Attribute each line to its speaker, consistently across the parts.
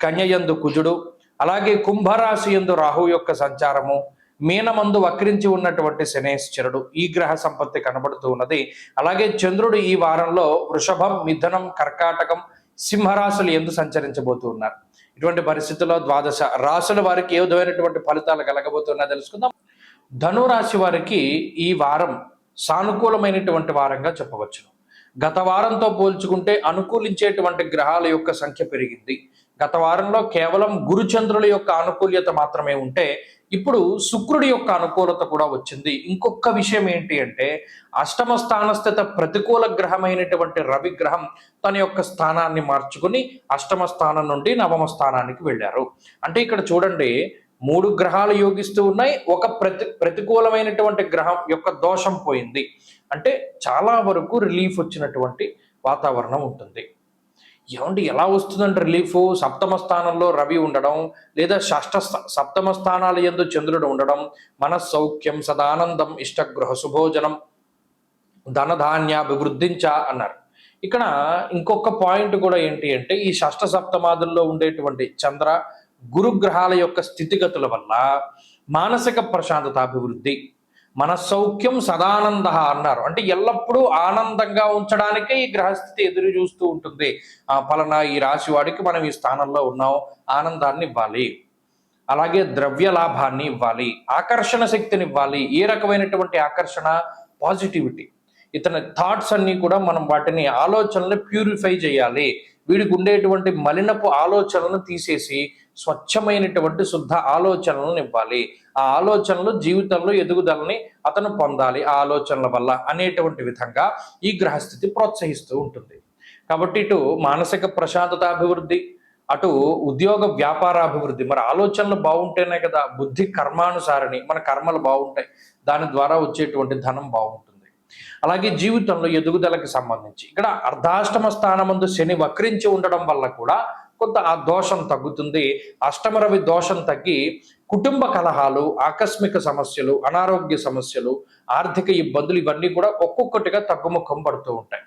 Speaker 1: కన్యయందు కుజుడు అలాగే కుంభరాశి యందు రాహు యొక్క సంచారము మీనమందు వక్రించి ఉన్నటువంటి శనేశ్వరుడు ఈ గ్రహ సంపత్తి కనబడుతూ ఉన్నది. అలాగే చంద్రుడు ఈ వారంలో వృషభం మిథునం కర్కాటకం సింహరాశులు ఎందు సంచరించబోతూ ఉన్నారు. ఇటువంటి పరిస్థితుల్లో ద్వాదశ రాశుల వారికి ఏ విధమైనటువంటి ఫలితాలు కలగబోతున్నా తెలుసుకుందాం. ధనురాశి వారికి ఈ వారం సానుకూలమైనటువంటి వారంగా చెప్పవచ్చు గత వారంతో పోల్చుకుంటే అనుకూలించేటువంటి గ్రహాల యొక్క సంఖ్య పెరిగింది. గత వారంలో కేవలం గురుచంద్రుల యొక్క అనుకూల్యత మాత్రమే ఉంటే ఇప్పుడు శుక్రుడి యొక్క అనుకూలత కూడా వచ్చింది. ఇంకొక విషయం ఏంటి అంటే అష్టమ స్థానస్థిత ప్రతికూల గ్రహమైనటువంటి రవి గ్రహం తన యొక్క స్థానాన్ని మార్చుకుని అష్టమ స్థానం నుండి నవమ స్థానానికి వెళ్ళారు. అంటే ఇక్కడ చూడండి మూడు గ్రహాలు యోగిస్తూ ఉన్నాయి. ఒక ప్రతి ప్రతికూలమైనటువంటి గ్రహం యొక్క దోషం పోయింది. అంటే చాలా వరకు రిలీఫ్ వచ్చినటువంటి వాతావరణం ఉంటుంది. ఏమంటే ఎలా వస్తుందంటే రిలీఫ్? సప్తమ స్థానంలో రవి ఉండడం లేదా షష్ట సప్తమ స్థానాల యందు చంద్రుడు ఉండడం మనస్సౌఖ్యం సదానందం ఇష్టగృహ సుభోజనం ధనధాన్యాభివృద్ధించ అన్నారు. ఇక్కడ ఇంకొక పాయింట్ కూడా ఏంటి అంటే ఈ షష్ట సప్తమాదుల్లో ఉండేటువంటి చంద్ర గురుగ్రహాల యొక్క స్థితిగతుల వల్ల మానసిక ప్రశాంతత అభివృద్ధి మన సౌఖ్యం సదానంద అన్నారు. అంటే ఎల్లప్పుడూ ఆనందంగా ఉంచడానికే ఈ గ్రహస్థితి ఎదురు చూస్తూ ఉంటుంది. ఆ ఫలనా ఈ రాశి వాడికి మనం ఈ స్థానంలో ఉన్నాం. ఆనందాన్ని ఇవ్వాలి. అలాగే ద్రవ్య లాభాన్ని ఇవ్వాలి. ఆకర్షణ శక్తిని ఇవ్వాలి. ఏ రకమైనటువంటి ఆకర్షణ? పాజిటివిటీ. ఇతని థాట్స్ అన్ని కూడా మనం వాటిని ఆలోచనలు ప్యూరిఫై చేయాలి. వీడికి ఉండేటువంటి మలినపు ఆలోచనలను తీసేసి స్వచ్ఛమైనటువంటి శుద్ధ ఆలోచనలను నింపాలి ఆ ఆలోచనలు జీవితంలో ఎదుగుదలని అతను పొందాలి ఆ ఆలోచనల వల్ల అనేటువంటి విధంగా ఈ గ్రహస్థితి ప్రోత్సహిస్తూ ఉంటుంది. కాబట్టి ఇటు మానసిక ప్రశాంతత అభివృద్ధి అటు ఉద్యోగ వ్యాపార అభివృద్ధి. మరి ఆలోచనలు బాగుంటేనే కదా బుద్ధి కర్మానుసారిని మన కర్మలు బాగుంటాయి. దాని ద్వారా వచ్చేటువంటి ధనం బాగుంటుంది. అలాగే జీవితంలో ఎదుగుదలకు సంబంధించి. ఇక్కడ అర్ధాష్టమ స్థానమందు శని వక్రించి ఉండడం వల్ల కూడా కొంత ఆ దోషం తగ్గుతుంది. అష్టమరవి దోషం తగ్గి కుటుంబ కలహాలు ఆకస్మిక సమస్యలు అనారోగ్య సమస్యలు ఆర్థిక ఇబ్బందులు ఇవన్నీ కూడా ఒక్కొక్కటిగా తగ్గుముఖం పడుతూ ఉంటాయి.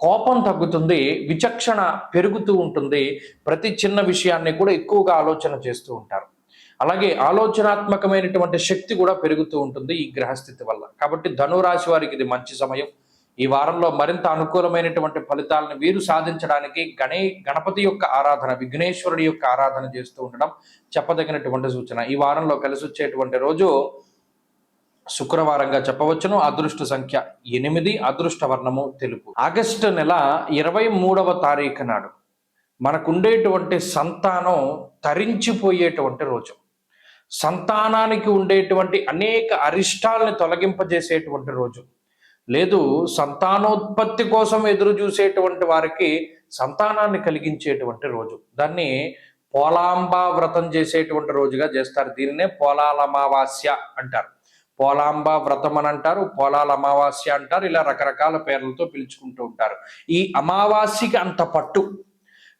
Speaker 1: కోపం తగ్గుతుంది విచక్షణ పెరుగుతూ ఉంటుంది. ప్రతి చిన్న విషయాన్ని కూడా ఎక్కువగా ఆలోచన చేస్తూ ఉంటారు. అలాగే ఆలోచనాత్మకమైనటువంటి శక్తి కూడా పెరుగుతూ ఉంటుంది ఈ గ్రహస్థితి వల్ల. కాబట్టి ధనురాశి వారికి ఇది మంచి సమయం. ఈ వారంలో మరింత అనుకూలమైనటువంటి ఫలితాలను వీరు సాధించడానికి గణే గణపతి యొక్క ఆరాధన విఘ్నేశ్వరుడి యొక్క ఆరాధన చేస్తూ ఉండడం చెప్పదగినటువంటి సూచన. ఈ వారంలో కలిసి వచ్చేటువంటి రోజు శుక్రవారంగా చెప్పవచ్చును. అదృష్ట సంఖ్య ఎనిమిది అదృష్ట వర్ణము తెలుపు. ఆగస్టు నెల ఇరవై మూడవ తారీఖు నాడు మనకుండేటువంటి సంతానం తరించిపోయేటువంటి రోజు. సంతానానికి ఉండేటువంటి అనేక అరిష్టాలను తొలగింపజేసేటువంటి రోజు. లేదు సంతానోత్పత్తి కోసం ఎదురు చూసేటువంటి వారికి సంతానాన్ని కలిగించేటువంటి రోజు. దాన్ని పోలాంబా వ్రతం చేసేటువంటి రోజుగా చేస్తారు. దీనినే పోలాల అమావాస్య అంటారు. పోలాంబ వ్రతం అని అంటారు పోలాల అమావాస్య అంటారు ఇలా రకరకాల పేర్లతో పిలుచుకుంటూ ఉంటారు. ఈ అమావాస్యకి అంత పట్టు.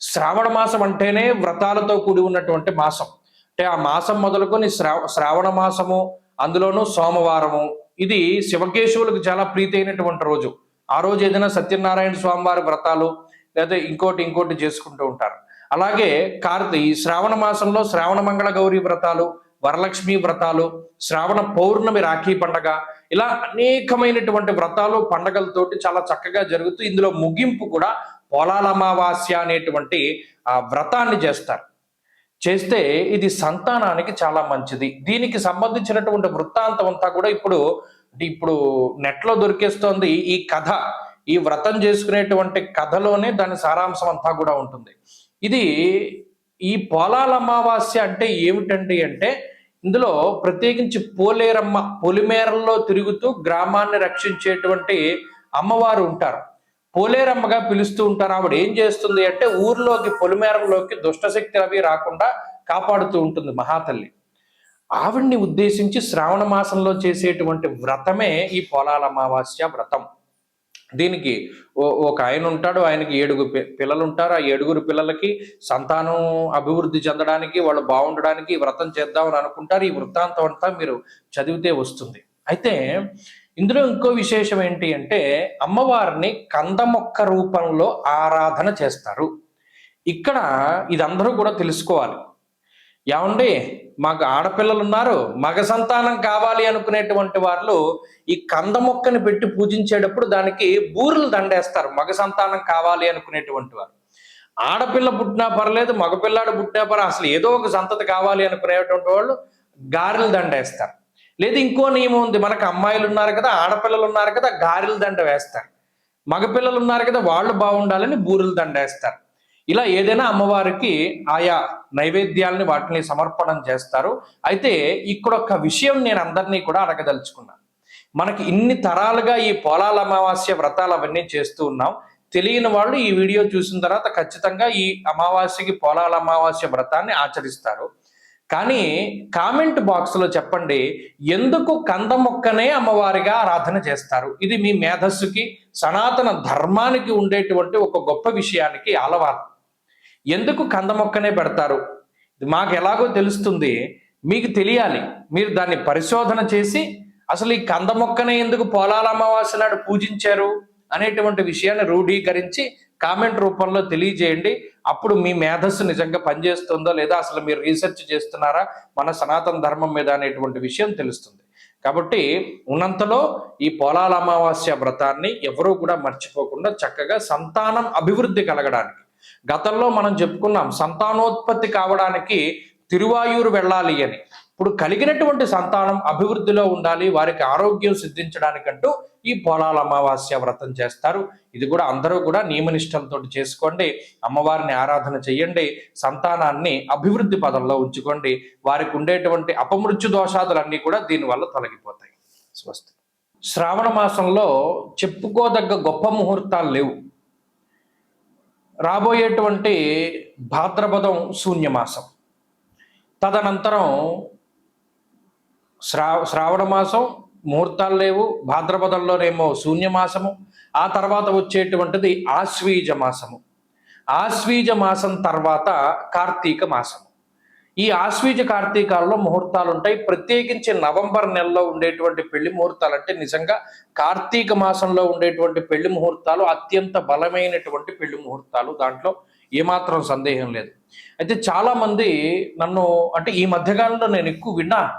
Speaker 1: శ్రావణ మాసం అంటేనే వ్రతాలతో కూడి ఉన్నటువంటి మాసం. అంటే ఆ మాసం మొదలుకొని శ్రావ శ్రావణ మాసము అందులోనూ సోమవారము ఇది శివకేశవులకు చాలా ప్రీతి అయినటువంటి రోజు. ఆ రోజు ఏదైనా సత్యనారాయణ స్వామి వారి వ్రతాలు లేదా ఇంకోటి ఇంకోటి చేసుకుంటూ ఉంటారు. అలాగే కార్తీ ఈ శ్రావణ మాసంలో శ్రావణ మంగళ గౌరి వ్రతాలు వరలక్ష్మి వ్రతాలు శ్రావణ పౌర్ణమి రాఖీ పండగ ఇలా అనేకమైనటువంటి వ్రతాలు పండగలతోటి చాలా చక్కగా జరుగుతూ ఇందులో ముగింపు కూడా పోలాల అమావాస్య అనేటువంటి ఆ వ్రతాన్ని చేస్తారు. చేస్తే ఇది సంతానానికి చాలా మంచిది. దీనికి సంబంధించినటువంటి వృత్తాంతం అంతా కూడా ఇప్పుడు ఇప్పుడు నెట్లో దొరికేస్తోంది ఈ కథ. ఈ వ్రతం చేసుకునేటువంటి కథలోనే దాని సారాంశం అంతా కూడా ఉంటుంది. ఇది ఈ పోలాల అమావాస్య అంటే ఏమిటండి అంటే ఇందులో ప్రత్యేకించి పోలేరమ్మ పొలిమేరల్లో తిరుగుతూ గ్రామాన్ని రక్షించేటువంటి అమ్మవారు ఉంటారు. పోలేరమ్మగా పిలుస్తూ ఉంటారు. ఆవిడ ఏం చేస్తుంది అంటే ఊర్లోకి పొలిమేరంలోకి దుష్టశక్తి అవి రాకుండా కాపాడుతూ ఉంటుంది మహాతల్లి. ఆవిడ్ని ఉద్దేశించి శ్రావణ మాసంలో చేసేటువంటి వ్రతమే ఈ పోలాల అమావాస్య వ్రతం. దీనికి ఓ- ఒక ఆయన ఉంటాడు. ఆయనకి ఏడుగురు పిల్లలు ఉంటారు ఆ ఏడుగురు పిల్లలకి సంతానం అభివృద్ధి చెందడానికి వాళ్ళు బాగుండడానికి వ్రతం చేద్దామని అనుకుంటారు. ఈ వృత్తాంతం అంతా మీరు చదివితే వస్తుంది. అయితే ఇందులో ఇంకో విశేషం ఏంటి అంటే అమ్మవారిని కందమొక్క రూపంలో ఆరాధన చేస్తారు. ఇక్కడ ఇదందరూ కూడా తెలుసుకోవాలి. ఏమండి? మాకు ఆడపిల్లలు ఉన్నారు మగ సంతానం కావాలి అనుకునేటువంటి వాళ్ళు ఈ కంద మొక్కని పెట్టి పూజించేటప్పుడు దానికి బూరెలు దండేస్తారు మగ సంతానం కావాలి అనుకునేటువంటి వారు ఆడపిల్ల పుట్టినా పర్లేదు మగపిల్లాడు పుట్టినా పర్లేదు అసలు ఏదో ఒక సంతతి కావాలి అనుకునేటువంటి వాళ్ళు గారెలు దండేస్తారు. లేదు ఇంకో నియమం ఉంది. మనకు అమ్మాయిలు ఉన్నారు కదా ఆడపిల్లలు ఉన్నారు కదా గారెల దండ వేస్తారు. మగపిల్లలు ఉన్నారు కదా వాళ్ళు బాగుండాలని బూరెలు దండేస్తారు ఇలా ఏదైనా అమ్మవారికి ఆయా నైవేద్యాలని వాటిని సమర్పణం చేస్తారు. అయితే ఇక్కడ ఒక విషయం నేను అందరినీ కూడా అడగదలుచుకున్నాను మనకి ఇన్ని తరాలుగా ఈ పోలాల అమావాస్య వ్రతాలు అవన్నీ చేస్తూ ఉన్నాం. తెలియని వాళ్ళు ఈ వీడియో చూసిన తర్వాత ఖచ్చితంగా ఈ అమావాస్యకి పోలాల అమావాస్య వ్రతాన్ని ఆచరిస్తారు. కానీ కామెంట్ బాక్స్లో చెప్పండి ఎందుకు కంద మొక్కనే అమ్మవారిగా ఆరాధన చేస్తారు? ఇది మీ మేధస్సుకి సనాతన ధర్మానికి ఉండేటువంటి ఒక గొప్ప విషయానికి అలవాటు ఎందుకు కంద మొక్కనే పెడతారు? ఇది మాకు ఎలాగో తెలుస్తుంది. మీకు తెలియాలి. మీరు దాన్ని పరిశోధన చేసి అసలు ఈ కంద మొక్కనే ఎందుకు పోలాల అమావాస్య నాడు పూజించారు? అనేటువంటి విషయాన్ని రూఢీకరించి కామెంట్ రూపంలో తెలియజేయండి. అప్పుడు మీ మేధస్సు నిజంగా పనిచేస్తుందో లేదా అసలు మీరు రీసెర్చ్ చేస్తున్నారా మన సనాతన ధర్మం మీద అనేటువంటి విషయం తెలుస్తుంది. కాబట్టి ఉన్నంతలో ఈ పోలాల అమావాస్య వ్రతాన్ని ఎవరూ కూడా మర్చిపోకుండా చక్కగా సంతానం అభివృద్ధి కలగడానికి గతంలో మనం చెప్పుకున్నాం సంతానోత్పత్తి కావడానికి తిరువాయూరు వెళ్ళాలి అని. ఇప్పుడు కలిగినటువంటి సంతానం అభివృద్ధిలో ఉండాలి వారికి ఆరోగ్యం సిద్ధించడానికంటూ ఈ పొలాల అమావాస్య వ్రతం చేస్తారు. ఇది కూడా అందరూ కూడా నియమనిష్టలతో చేసుకోండి. అమ్మవారిని ఆరాధన చేయండి సంతానాన్ని అభివృద్ధి పదంలో ఉంచుకోండి. వారికి ఉండేటువంటి అపమృత్యు దోషాదులన్నీ కూడా దీనివల్ల తొలగిపోతాయి. స్వస్తి. శ్రావణ మాసంలో చెప్పుకోదగ్గ గొప్ప ముహూర్తాలు లేవు. రాబోయేటువంటి భాద్రపదం శూన్యమాసం. తదనంతరం శ్రా శ్రావణ మాసం ముహూర్తాలు లేవు భాద్రపదంలోనేమో శూన్యమాసము ఆ తర్వాత వచ్చేటువంటిది ఆశ్వీజ మాసము. ఆశ్వీజ మాసం తర్వాత కార్తీక మాసము. ఈ ఆశ్వీజ కార్తీకాల్లో ముహూర్తాలు ఉంటాయి ప్రత్యేకించి నవంబర్ నెలలో ఉండేటువంటి పెళ్ళి ముహూర్తాలు అంటే నిజంగా కార్తీక మాసంలో ఉండేటువంటి పెళ్ళి ముహూర్తాలు అత్యంత బలమైనటువంటి పెళ్ళి ముహూర్తాలు. దాంట్లో ఏమాత్రం సందేహం లేదు. అయితే చాలా మంది నన్ను అంటే ఈ మధ్యకాలంలో నేను ఎక్కువ విన్నాను.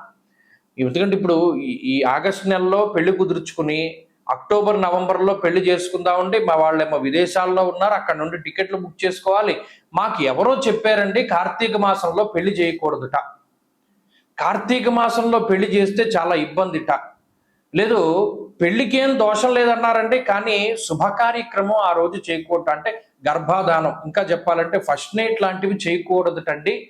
Speaker 1: ఎందుకంటే ఇప్పుడు ఈ- ఆగస్టు నెలలో పెళ్ళి కుదుర్చుకుని అక్టోబర్ నవంబర్లో పెళ్ళి చేసుకుందామండి మా వాళ్ళేమో విదేశాల్లో ఉన్నారు అక్కడ నుండి టికెట్లు బుక్ చేసుకోవాలి. మాకు ఎవరో చెప్పారండి కార్తీక మాసంలో పెళ్ళి చేయకూడదుట. కార్తీక మాసంలో పెళ్ళి చేస్తే చాలా ఇబ్బందిట. లేదు పెళ్ళికేం దోషం లేదన్నారండి కానీ శుభ కార్యక్రమం ఆ రోజు చేయకూడదు అంటే గర్భాధానం. ఇంకా చెప్పాలంటే ఫస్ట్ నైట్ లాంటివి చేయకూడదుటండి.